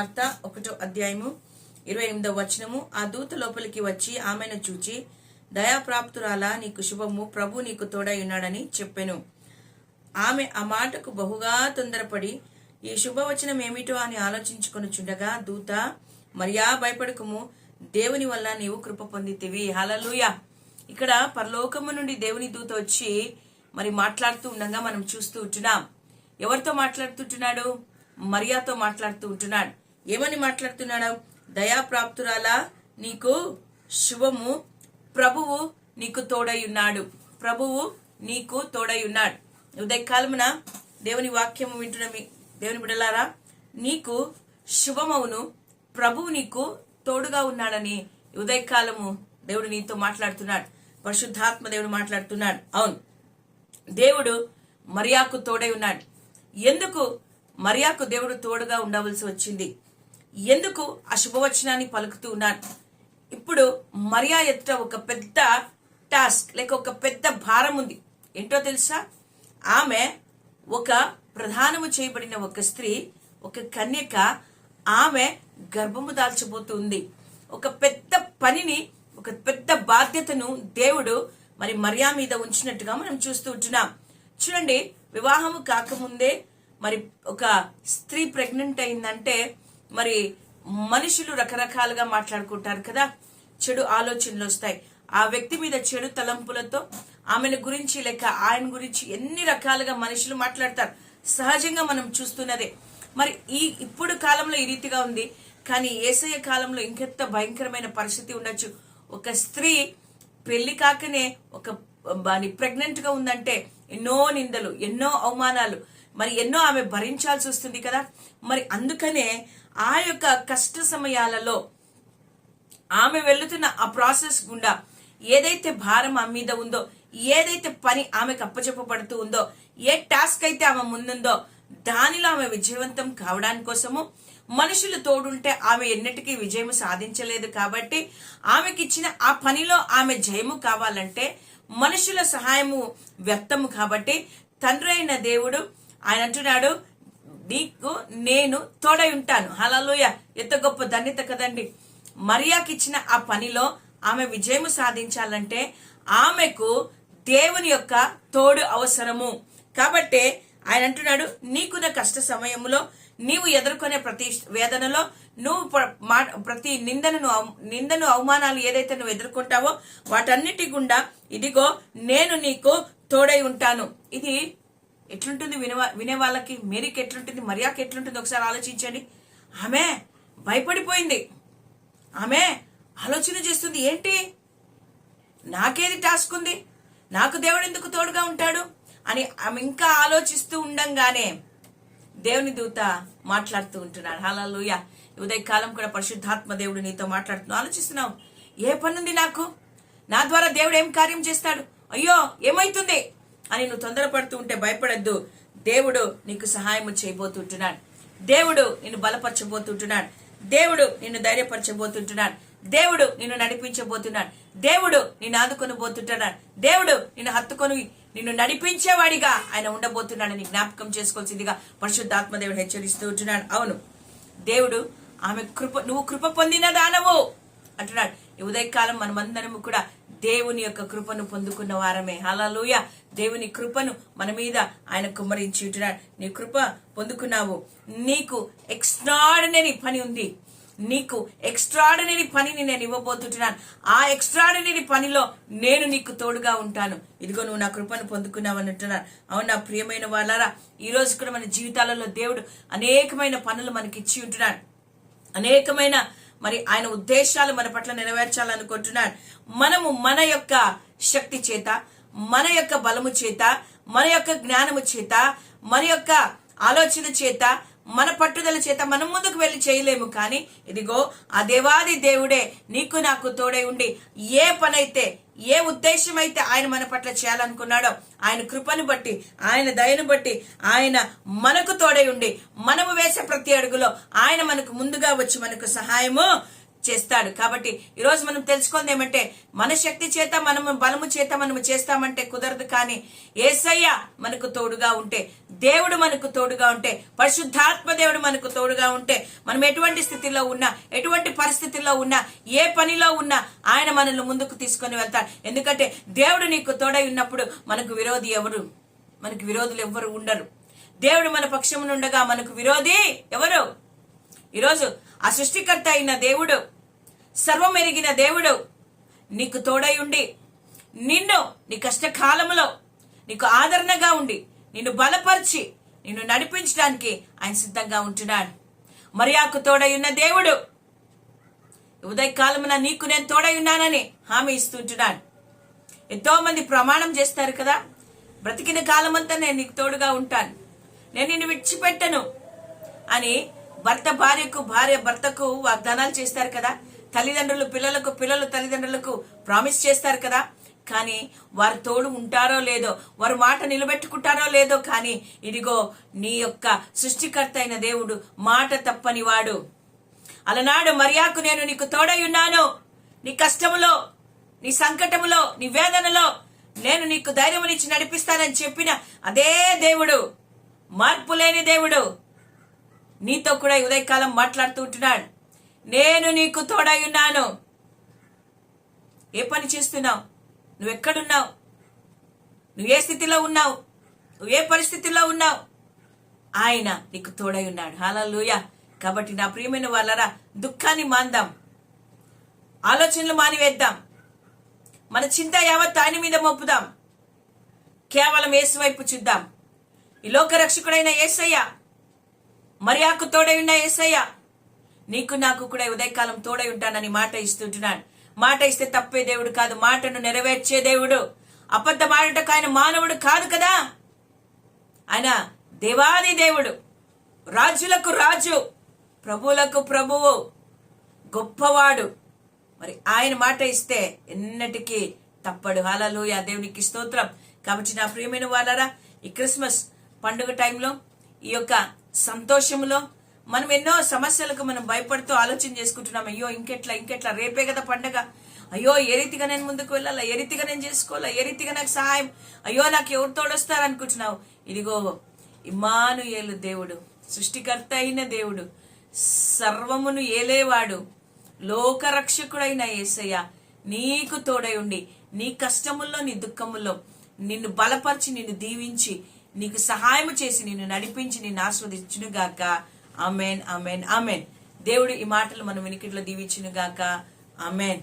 వార్త ఒకటో అధ్యాయము ఇరవై ఎనిమిదవ వచనము. ఆ దూత లోపలికి వచ్చి ఆమెను చూచి దయాప్రాప్తురాలా నీకు శుభము. ప్రభు నీకు తోడై ఉన్నాడని చెప్పెను. ఆమె ఆ మాటకు బహుగా తొందరపడి ఈ శుభవచనం ఏమిటో అని ఆలోచించుకొనుచుండగా దూత మరియా భయపడకము. దేవుని వల్ల నీవు కృప పొందితివి. హలలుయ ఇక్కడ పరలోకము నుండి దేవుని దూత వచ్చి మరి మాట్లాడుతూ ఉండగా మనం చూస్తూ ఉంటున్నాం. ఎవరితో మాట్లాడుతుంటున్నాడు మరియాతో మాట్లాడుతూ ఉంటున్నాడు. ఏమని మాట్లాడుతున్నాడు? దయాప్రాప్తురాలా నీకు శుభము ప్రభువు నీకు తోడై ఉన్నాడు ప్రభువు నీకు తోడై ఉన్నాడు ఉదయకాలమున దేవుని వాక్యము వింటున్న మీ దేవుని బిడలారా నీకు శుభమవును ప్రభువు నీకు తోడుగా ఉన్నాడని ఉదయకాలము దేవుడు నీతో మాట్లాడుతున్నాడు. పరిశుద్ధాత్మ దేవుడు మాట్లాడుతున్నాడు. అవును. దేవుడు మరియాకు తోడై ఉన్నాడు. ఎందుకు మరియాకు దేవుడు తోడుగా ఉండవలసి వచ్చింది? ఎందుకు ఆ శుభవచనాన్ని పలుకుతూ ఉన్నాను? ఇప్పుడు మరియా ఎదుట ఒక పెద్ద టాస్క్ లేక ఒక పెద్ద భారం ఉంది. ఏంటో తెలుసా? ఆమె ఒక ప్రధానము చేయబడిన ఒక స్త్రీ ఒక కన్యక ఆమె గర్భము దాల్చబోతుంది. ఒక పెద్ద పనిని ఒక పెద్ద బాధ్యతను దేవుడు మరి మరియా మీద ఉంచినట్టుగా మనం చూస్తూ ఉంటున్నాం. చూడండి వివాహము కాకముందే మరి ఒక స్త్రీ ప్రెగ్నెంట్ అయిందంటే మరి మనుషులు రకరకాలుగా మాట్లాడుకుంటారు కదా. చెడు ఆలోచనలు వస్తాయి. ఆ వ్యక్తి మీద చెడు తలంపులతో ఆమెను గురించి లేక ఆయన గురించి ఎన్ని రకాలుగా మనుషులు మాట్లాడతారు. సహజంగా మనం చూస్తున్నదే. మరి ఈ ఇప్పుడు కాలంలో ఈ రీతిగా ఉంది. కానీ ఏసయ్య కాలంలో ఇంకెంత భయంకరమైన పరిస్థితి ఉండొచ్చు. ఒక స్త్రీ పెళ్ళి కాకనే ఒక ప్రెగ్నెంట్గా ఉందంటే ఎన్నో నిందలు ఎన్నో అవమానాలు. మరి ఎన్నో ఆమె భరించాల్సి వస్తుంది కదా? మరి అందుకనే ఆ యొక్క కష్ట సమయాలలో ఆమె వెళ్తున్న ఆ ప్రాసెస్ గుండా ఏదైతే భారం ఆమె మీద ఉందో ఏదైతే పని ఆమెకు అప్పచెప్పబడుతూ ఉందో ఏ టాస్క్ అయితే ఆమె ముందుందో దానిలో ఆమె విజయవంతం కావడానికి కోసము మనుషులు తోడుంటే ఆమె ఎన్నటికీ విజయం సాధించలేదు కాబట్టి ఆమెకిచ్చిన ఆ పనిలో ఆమె జయము కావాలంటే మనుషుల సహాయము వ్యక్తము కాబట్టి తండ్రి అయిన దేవుడు ఆయన అంటున్నాడు నీకు నేను తోడై ఉంటాను. హలలోయ ఎంత గొప్ప ధన్యత కదండి. మరియాకి ఇచ్చిన ఆ పనిలో ఆమె విజయము సాధించాలంటే ఆమెకు దేవుని యొక్క తోడు అవసరము. కాబట్టే ఆయన అంటున్నాడు నీకున్న కష్ట సమయంలో నీవు ఎదుర్కొనే ప్రతి వేదనలో నువ్వు ప్ర- మా- ప్రతి నిందను అవ- నిందను అవమానాలు ఏదైతే నువ్వు ఎదుర్కొంటావో వాటన్నిటి గుండా ఇదిగో నేను నీకు తోడై ఉంటాను. ఇది ఎట్లుంటుంది వినే వినే వాళ్ళకి మేరీకి ఎట్లుంటుంది మరియాకి ఎట్లుంటుంది ఒకసారి ఆలోచించండి. ఆమె భయపడిపోయింది. ఆమె ఆలోచన చేస్తుంది ఏంటి? నాకేది టాస్క్ ఉంది? నాకు దేవుడు ఎందుకు తోడుగా ఉంటాడు? అని ఆమె ఇంకా ఆలోచిస్తూ ఉండంగానే దేవుని దూత మాట్లాడుతూ ఉంటున్నాడు. హలలుయ ఉదయకాలం కూడా పరిశుద్ధాత్మ దేవుడు నీతో మాట్లాడుతున్నావు ఆలోచిస్తున్నావు ఏ పనుంది నాకు? నా ద్వారా దేవుడు ఏం కార్యం చేస్తాడు? అయ్యో ఏమైతుంది? అని నువ్వు తొందరపడుతూ ఉంటే భయపడద్దు. దేవుడు నీకు సహాయం చేయబోతుంటున్నాడు. దేవుడు నిన్ను బలపరచబోతుంటున్నాడు. దేవుడు నిన్ను ధైర్యపరచబోతుంటున్నాడు. దేవుడు నిన్ను నడిపించబోతున్నాడు. దేవుడు నిన్ను ఆదుకొని పోతుంటున్నాడు దేవుడు నిన్ను హత్తుకొని నిన్ను నడిపించేవాడిగా ఆయన ఉండబోతున్నాడని జ్ఞాపకం చేసుకోవాల్సిందిగా పరిశుద్ధాత్మ దేవుడు హెచ్చరిస్తూ ఉంటున్నాడు. అవును. దేవుడు ఆమె కృప నువ్వు కృప పొందిన దానవు అంటున్నాడు. ఉదయకాలం మనమందరము కూడా దేవుని యొక్క కృపను పొందుకున్న వారమే. హలలుయ దేవుని కృపను మన మీద ఆయన కుమ్మరించి ఉంటున్నాడు. నీ కృప పొందుకున్నావు. నీకు ఎక్స్ట్రాడినరీ పని ఉంది. నీకు ఎక్స్ట్రాడినరీ పనిని నేను ఇవ్వబోతుంటున్నాను. ఆ ఎక్స్ట్రాడినరీ పనిలో నేను నీకు తోడుగా ఉంటాను. ఇదిగో నువ్వు నా కృపను పొందుకున్నావు అంటున్నాను అవును నా ప్రియమైన వాళ్ళారా? ఈ రోజు కూడా మన జీవితాలలో దేవుడు అనేకమైన పనులు మనకి ఇచ్చి ఉంటున్నాడు. అనేకమైన మరి ఆయన ఉద్దేశాలు మన పట్ల నెరవేర్చాలనుకుంటున్నాడు. మనము మన యొక్క శక్తి చేత మన యొక్క బలము చేత మన యొక్క జ్ఞానము చేత మన యొక్క ఆలోచన చేత మన పట్టుదల చేత మనం ముందుకు వెళ్ళి చేయలేము. కానీ ఇదిగో ఆ దేవాది దేవుడే నీకు నాకు తోడై ఉండి ఏ పనైతే ఏ ఉద్దేశం అయితే ఆయన మన పట్ల చేయాలనుకున్నాడో ఆయన కృపను బట్టి ఆయన దయను బట్టి ఆయన మనకు తోడై ఉండి మనము వేసే ప్రతి అడుగులో ఆయన మనకు ముందుగా వచ్చి మనకు సహాయము చేస్తాడు. కాబట్టి ఈరోజు మనం తెలుసుకుంది ఏమంటే మన శక్తి చేత మనము బలము చేత మనము చేస్తామంటే కుదరదు కానీ ఏసయ్య మనకు తోడుగా ఉంటే దేవుడు మనకు తోడుగా ఉంటే పరిశుద్ధాత్మ దేవుడు మనకు తోడుగా ఉంటే మనం ఎటువంటి స్థితిలో ఉన్నా ఎటువంటి పరిస్థితుల్లో ఉన్నా ఏ పనిలో ఉన్నా ఆయన మనల్ని ముందుకు తీసుకొని వెళ్తాడు. ఎందుకంటే దేవుడు నీకు తోడై ఉన్నప్పుడు మనకు విరోధి ఎవరు? మనకు విరోధులు ఎవ్వరు ఉండరు. దేవుడు మన పక్షమునుండగా మనకు విరోధి ఎవరు? ఈరోజు ఆ సృష్టికర్త అయిన దేవుడు సర్వం ఎరిగిన దేవుడు నీకు తోడై ఉండి నిన్ను నీ కష్టకాలములో నీకు ఆదరణగా ఉండి నిన్ను బలపరిచి నిన్ను నడిపించడానికి ఆయన సిద్ధంగా ఉంటున్నాడు. మరియాకు తోడై ఉన్న దేవుడు ఉదయకాలమున నీకు నేను తోడై ఉన్నానని హామీ ఇస్తుంటున్నాడు ఎంతో మంది ప్రమాణం చేస్తారు కదా బ్రతికిన కాలమంతా నేను నీకు తోడుగా ఉంటాను. నేను నిన్ను విడిచిపెట్టను అని భర్త భార్యకు భార్య భర్తకు వాగ్దానాలు చేస్తారు కదా. తల్లిదండ్రులు పిల్లలకు పిల్లలు తల్లిదండ్రులకు ప్రామిస్ చేస్తారు కదా. కానీ వారు తోడు ఉంటారో లేదో వారు మాట నిలబెట్టుకుంటారో లేదో కానీ ఇదిగో నీ యొక్క సృష్టికర్త అయిన దేవుడు మాట తప్పని వాడు. అలనాడు మర్యాకు నేను నీకు తోడై ఉన్నాను. నీ కష్టములో నీ సంకటములో నీ వేదనలో నేను నీకు ధైర్యమునిచ్చి నడిపిస్తానని చెప్పిన అదే దేవుడు. మార్పు లేని దేవుడు. నీతో కూడా ఉదయకాలం మాట్లాడుతూ ఉంటున్నాడు. నేను నీకు తోడై ఉన్నాను. ఏ పని చేస్తున్నావు? నువ్వు ఎక్కడున్నావు? నువ్వు ఏ స్థితిలో ఉన్నావు? నువ్వు ఏ పరిస్థితిలో ఉన్నావు? ఆయన నీకు తోడై ఉన్నాడు. హాలూయ కాబట్టి నా ప్రియమైన వాళ్ళరా దుఃఖాన్ని మాందాం. ఆలోచనలు మానివేద్దాం. మన చింత యావత్ ఆయన మీద మోపుదాం. కేవలం యేసు వైపు చూద్దాం. ఈ లోక రక్షకుడైన మరియాకు తోడై ఉన్న యేసయ్య నీకు నాకు కూడా ఉదయకాలం తోడై ఉంటానని మాట ఇస్తుంటున్నాను మాట ఇస్తే తప్పే దేవుడు కాదు మాటను నెరవేర్చే దేవుడు. అబద్ధం ఆడటకు ఆయన మానవుడు కాదు కదా? ఆయన దేవాది దేవుడు. రాజులకు రాజు ప్రభువులకు ప్రభువు గొప్పవాడు. మరి ఆయన మాట ఇస్తే ఎన్నటికీ తప్పడు. హాలలు ఆ దేవునికి స్తోత్రం. కాబట్టి నా ప్రియమైన వాళ్ళరా ఈ క్రిస్మస్ పండుగ టైంలో ఈ యొక్క సంతోషంలో మనం ఎన్నో సమస్యలకు మనం భయపడుతూ ఆలోచన చేసుకుంటున్నాం అయ్యో ఇంకెట్లా ఇంకెట్లా రేపే కదా పండగ. అయ్యో ఏ రీతిగా నేను ముందుకు వెళ్ళాలా? ఏ రీతిగా నేను చేసుకోవాలా? ఏ రీతిగా నాకు సహాయం? అయ్యో నాకు ఎవరు తోడొస్తారు అనుకుంటున్నావు ఇదిగో ఇమానుయేలు దేవుడు సృష్టికర్త అయిన దేవుడు సర్వమును ఏలేవాడు లోకరక్షకుడైన యేసయ్య నీకు తోడై ఉండి నీ కష్టముల్లో నీ దుఃఖముల్లో నిన్ను బలపరిచి నిన్ను దీవించి నీకు సహాయం చేసి నిన్ను నడిపించి నిన్ను ఆస్వాదించును గాక అమెన్ అమెన్ అమెన్ దేవుడు ఈ మాటలు మన వినికిట్లో దీవించును గాక అమెన్